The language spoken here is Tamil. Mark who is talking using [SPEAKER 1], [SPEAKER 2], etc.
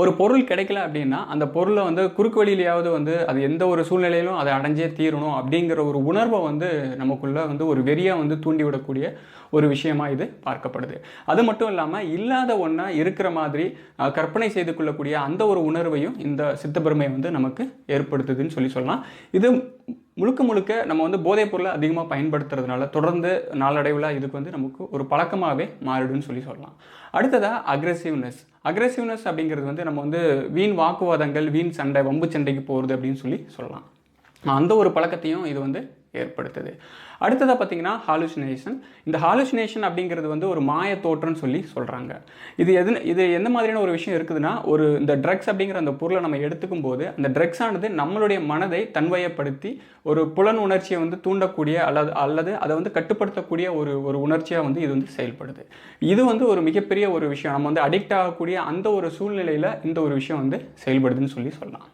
[SPEAKER 1] ஒரு பொருள் கிடைக்கல அப்படின்னா அந்த பொருளை வந்து குறுக்கு வழியிலையாவது வந்து அது எந்த ஒரு சூழ்நிலையிலும் அதை அடைஞ்சே தீரணும் அப்படிங்கிற ஒரு உணர்வை வந்து நமக்குள்ள வந்து ஒரு வெறியாக வந்து தூண்டிவிடக்கூடிய ஒரு விஷயமா இது பார்க்கப்படுது. அது மட்டும் இல்லாமல் இல்லாத ஒன்றா இருக்கிற மாதிரி கற்பனை செய்து கொள்ளக்கூடிய அந்த ஒரு உணர்வையும் இந்த சித்தப்பெருமை வந்து நமக்கு ஏற்படுத்துதுன்னு சொல்லி சொல்லலாம். இது முழுக்க முழுக்க நம்ம வந்து போதைப் பொருளை அதிகமாக பயன்படுத்துறதுனால தொடர்ந்து நாளடைவில் இதுக்கு வந்து நமக்கு ஒரு பழக்கமாகவே மாறிடும்னு சொல்லி சொல்லலாம். அடுத்ததாக அக்ரெசிவ்னஸ் அக்ரெசிவ்னஸ் அப்படிங்கிறது வந்து நம்ம வந்து வீண் வாக்குவாதங்கள் வீண் சண்டை வம்பு சண்டைக்கு போகிறது அப்படின்னு சொல்லி சொல்லலாம். அந்த ஒரு பழக்கத்தையும் இது வந்து ஏற்படுத்துது. அடுத்ததாக பார்த்தீங்கன்னா ஹாலுசினேஷன் இந்த ஹாலுசினேஷன் அப்படிங்கிறது வந்து ஒரு மாய தோற்றம்னு சொல்லி சொல்கிறாங்க இது எது இது எந்த மாதிரியான ஒரு விஷயம் இருக்குதுன்னா ஒரு இந்த ட்ரக்ஸ் அப்படிங்கிற அந்த பொருளை நம்ம எடுத்துக்கும் போது அந்த ட்ரக்ஸ் ஆனது நம்மளுடைய மனதை தன்வயப்படுத்தி ஒரு புலன் உணர்ச்சியை வந்து தூண்டக்கூடிய அல்லது அல்லது அதை வந்து கட்டுப்படுத்தக்கூடிய ஒரு ஒரு உணர்ச்சியாக வந்து இது வந்து செயல்படுது. இது வந்து ஒரு மிகப்பெரிய ஒரு விஷயம். நம்ம வந்து அடிக்ட் ஆகக்கூடிய அந்த ஒரு சூழ்நிலையில் இந்த ஒரு விஷயம் வந்து செயல்படுதுன்னு சொல்லி சொல்லலாம்.